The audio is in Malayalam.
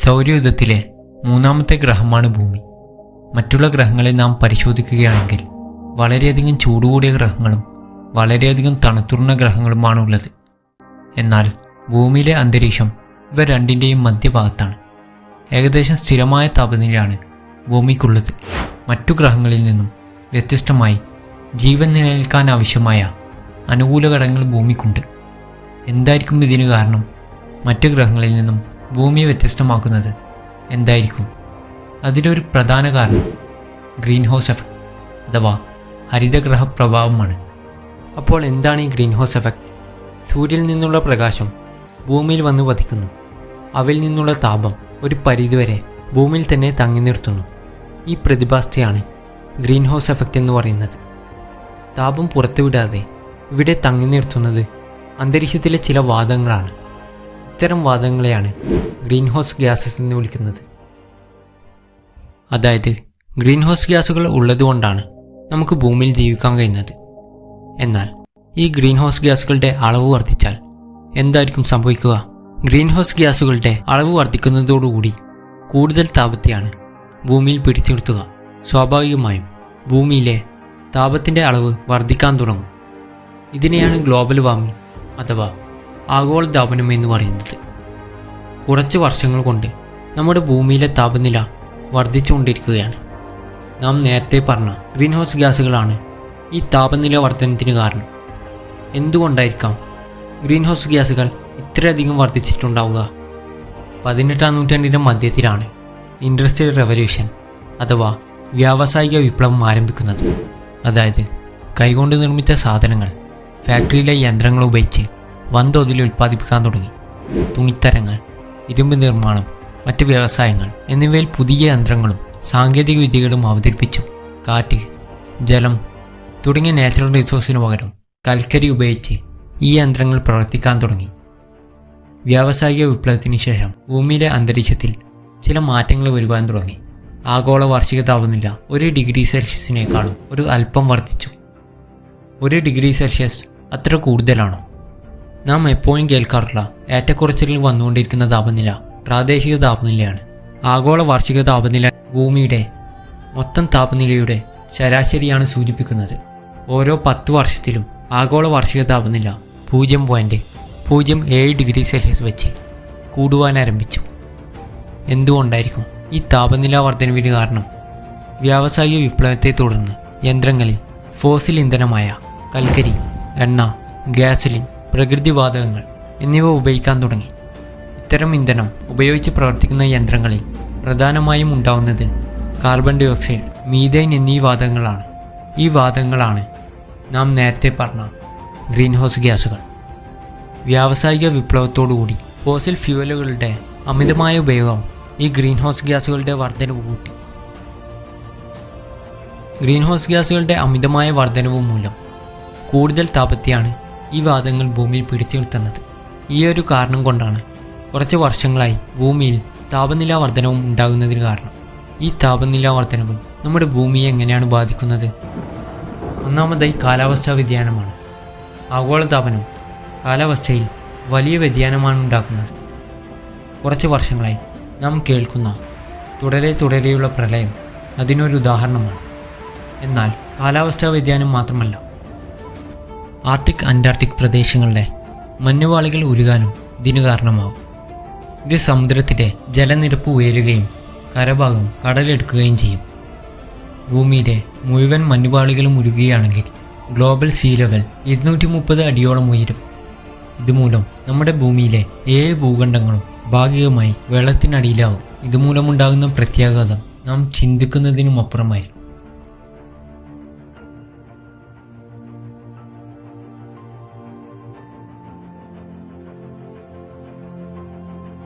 സൗരയൂഥത്തിലെ മൂന്നാമത്തെ ഗ്രഹമാണ് ഭൂമി. മറ്റുള്ള ഗ്രഹങ്ങളെ നാം പരിശോധിക്കുകയാണെങ്കിൽ വളരെയധികം ചൂടുകൂടിയ ഗ്രഹങ്ങളും വളരെയധികം തണുത്തുറന്ന ഗ്രഹങ്ങളുമാണ് ഉള്ളത് എന്നാൽ ഭൂമിയിലെ അന്തരീക്ഷം ഇവ രണ്ടിന്റെയും മധ്യഭാഗത്താണ്. ഏകദേശം സ്ഥിരമായ താപനിലയാണ് ഭൂമിക്കുള്ളത്. മറ്റു ഗ്രഹങ്ങളിൽ നിന്നും വ്യത്യസ്തമായി ജീവൻ നിലനിൽക്കാൻ ആവശ്യമായ അനുകൂല ഘടകങ്ങൾ ഭൂമിക്കുണ്ട്. എന്തായിരിക്കും ഇതിന് കാരണം? മറ്റു ഗ്രഹങ്ങളിൽ നിന്നും ഭൂമിയെ വ്യത്യസ്തമാക്കുന്നത് എന്തായിരിക്കും? അതിലൊരു പ്രധാന കാരണം ഗ്രീൻ ഹൗസ് എഫക്റ്റ് അഥവാ ഹരിതഗ്രഹ പ്രഭാവമാണ് അപ്പോൾ എന്താണ് ഈ ഗ്രീൻ ഹൗസ് എഫക്റ്റ് സൂര്യനിൽ നിന്നുള്ള പ്രകാശം ഭൂമിയിൽ വന്ന് പതിക്കുന്നു. അവയിൽ നിന്നുള്ള താപം ഒരു പരിധിവരെ ഭൂമിയിൽ തന്നെ തങ്ങി നിർത്തുന്നു. ഈ പ്രതിഭാസത്തെയാണ് ഗ്രീൻ ഹൗസ് എഫക്റ്റ് എന്ന് പറയുന്നത്. താപം പുറത്തുവിടാതെ ഇവിടെ തങ്ങി നിർത്തുന്നത് അന്തരീക്ഷത്തിലെ ചില വാതകങ്ങളാണ് ഇത്തരം വാദങ്ങളെയാണ് ഗ്രീൻ ഹൗസ് ഗ്യാസസ് എന്ന് വിളിക്കുന്നത്. അതായത് ഗ്രീൻ ഹൗസ് ഗ്യാസുകൾ ഉള്ളതുകൊണ്ടാണ് നമുക്ക് ഭൂമിയിൽ ജീവിക്കാൻ കഴിയുന്നത്. എന്നാൽ ഈ ഗ്രീൻ ഹൗസ് ഗ്യാസുകളുടെ അളവ് വർദ്ധിച്ചാൽ എന്തായിരിക്കും സംഭവിക്കുക? ഗ്രീൻ ഹൗസ് ഗ്യാസുകളുടെ അളവ് വർദ്ധിക്കുന്നതോടുകൂടി കൂടുതൽ താപത്തെയാണ് ഭൂമിയിൽ പിടിച്ചു നിർത്തുക സ്വാഭാവികമായും ഭൂമിയിലെ താപത്തിന്റെ അളവ് വർദ്ധിക്കാൻ തുടങ്ങും. ഇതിനെയാണ് ഗ്ലോബൽ വാർമിംഗ് അഥവാ ആഗോളതാപനം എന്ന് പറയുന്നത്. കുറച്ച് വർഷങ്ങൾ കൊണ്ട് നമ്മുടെ ഭൂമിയിലെ താപനില വർദ്ധിച്ചുകൊണ്ടിരിക്കുകയാണ്. നാം നേരത്തെ പറഞ്ഞ ഗ്രീൻ ഹൗസ് ഗ്യാസുകളാണ് ഈ താപനില വർധനത്തിന് കാരണം. എന്തുകൊണ്ടായിരിക്കാം ഗ്രീൻ ഹൗസ് ഗ്യാസുകൾ ഇത്രയധികം വർദ്ധിച്ചിട്ടുണ്ടാവുക? പതിനെട്ടാം നൂറ്റാണ്ടിന്റെ മധ്യത്തിലാണ് ഇൻഡസ്ട്രിയൽ റെവല്യൂഷൻ അഥവാ വ്യാവസായിക വിപ്ലവം ആരംഭിക്കുന്നത്. അതായത് കൈകൊണ്ട് നിർമ്മിച്ച സാധനങ്ങൾ ഫാക്ടറിയിലെ യന്ത്രങ്ങൾ ഉപയോഗിച്ച് വൻതോതിൽ ഉൽപ്പാദിപ്പിക്കാൻ തുടങ്ങി. തുണിത്തരങ്ങൾ ഇരുമ്പ് നിർമ്മാണം മറ്റ് വ്യവസായങ്ങൾ എന്നിവയിൽ പുതിയ യന്ത്രങ്ങളും സാങ്കേതിക വിദ്യകളും അവതരിപ്പിച്ചു. കാറ്റ് ജലം തുടങ്ങിയ നാച്ചുറൽ റിസോഴ്സിന് പകരം കൽക്കരി ഉപയോഗിച്ച് ഈ യന്ത്രങ്ങൾ പ്രവർത്തിക്കാൻ തുടങ്ങി. വ്യാവസായിക വിപ്ലവത്തിന് ശേഷം ഭൂമിയിലെ അന്തരീക്ഷത്തിൽ ചില മാറ്റങ്ങൾ വരുവാൻ തുടങ്ങി. ആഗോള വാർഷിക താപനില ഒരു ഡിഗ്രി സെൽഷ്യസിനേക്കാളും ഒരു അല്പം വർദ്ധിച്ചു. ഒരു ഡിഗ്രി സെൽഷ്യസ് അത്ര കൂടുതലാണോ? നാം എപ്പോഴും കേൾക്കാറുള്ള ഏറ്റക്കുറച്ചിലിൽ വന്നുകൊണ്ടിരിക്കുന്ന താപനില പ്രാദേശിക താപനിലയാണ്. ആഗോള വാർഷിക താപനില ഭൂമിയുടെ മൊത്തം താപനിലയുടെ ശരാശരിയാണ് സൂചിപ്പിക്കുന്നത്. ഓരോ പത്ത് വർഷത്തിലും ആഗോള വാർഷിക താപനില പൂജ്യം പോയിന്റ് പൂജ്യം ഏഴ് ഡിഗ്രി സെൽഷ്യസ് വെച്ച് കൂടുവാനാരംഭിച്ചു എന്തുകൊണ്ടായിരിക്കും ഈ താപനില വർധനവിന് കാരണം? വ്യാവസായിക വിപ്ലവത്തെ തുടർന്ന് യന്ത്രങ്ങളിൽ ഫോസിൽ ഇന്ധനമായ കൽക്കരി എണ്ണ ഗ്യാസലിൻ പ്രകൃതിവാതകങ്ങൾ എന്നിവ ഉപയോഗിക്കാൻ തുടങ്ങി. ഇത്തരം ഇന്ധനം ഉപയോഗിച്ച് പ്രവർത്തിക്കുന്ന യന്ത്രങ്ങളിൽ പ്രധാനമായും ഉണ്ടാവുന്നത് കാർബൺ ഡൈ ഓക്സൈഡ് മീഥൈൻ എന്നീ വാതകങ്ങളാണ്. ഈ വാതകങ്ങളാണ് നാം നേരത്തെ പറഞ്ഞ ഗ്രീൻ ഹൗസ് ഗ്യാസുകൾ വ്യാവസായിക വിപ്ലവത്തോടുകൂടി ഫോസിൽ ഫ്യൂവലുകളുടെ അമിതമായ ഉപയോഗം ഈ ഗ്രീൻ ഹൗസ് ഗ്യാസുകളുടെ വർധനവ് കൂട്ടി. ഗ്രീൻ ഹൗസ് ഗ്യാസുകളുടെ അമിതമായ വർധനവ് മൂലം കൂടുതൽ താപത്തെയാണ് ഈ വാദങ്ങൾ ഭൂമിയിൽ ഈ ഒരു കാരണം കൊണ്ടാണ് കുറച്ച് വർഷങ്ങളായി ഭൂമിയിൽ താപനില വർധനവും ഉണ്ടാകുന്നതിന് കാരണം. ഈ താപനില വർധനവ് നമ്മുടെ ഭൂമിയെ എങ്ങനെയാണ് ബാധിക്കുന്നത്? ഒന്നാമതായി കാലാവസ്ഥാ വ്യതിയാനമാണ്. ആഗോളതാപനം കാലാവസ്ഥയിൽ വലിയ വ്യതിയാനമാണ് ഉണ്ടാക്കുന്നത്. കുറച്ച് വർഷങ്ങളായി നാം കേൾക്കുന്ന തുടരെ തുടരെയുള്ള പ്രളയം അതിനൊരു ഉദാഹരണമാണ്. എന്നാൽ കാലാവസ്ഥാ വ്യതിയാനം മാത്രമല്ല ആർട്ടിക് അന്റാർട്ടിക് പ്രദേശങ്ങളിലെ മഞ്ഞുപാളികൾ ഉരുകാനും ഇതിനു കാരണമാവും. ഇത് സമുദ്രത്തിലെ ജലനിരപ്പ് ഉയരുകയും കരഭാഗം കടലെടുക്കുകയും ചെയ്യും. ഭൂമിയിലെ മുഴുവൻ മഞ്ഞുപാളികളും ഉരുകുകയാണെങ്കിൽ ഗ്ലോബൽ സീ ലെവൽ ഇരുന്നൂറ്റി മുപ്പത് അടിയോളം ഉയരും. ഇതുമൂലം നമ്മുടെ ഭൂമിയിലെ ഏഴ് ഭൂഖണ്ഡങ്ങളും ഭാഗികമായി വെള്ളത്തിനടിയിലാവും. ഇതുമൂലമുണ്ടാകുന്ന പ്രത്യാഘാതം നാം ചിന്തിക്കുന്നതിനും അപ്പുറമായിരിക്കും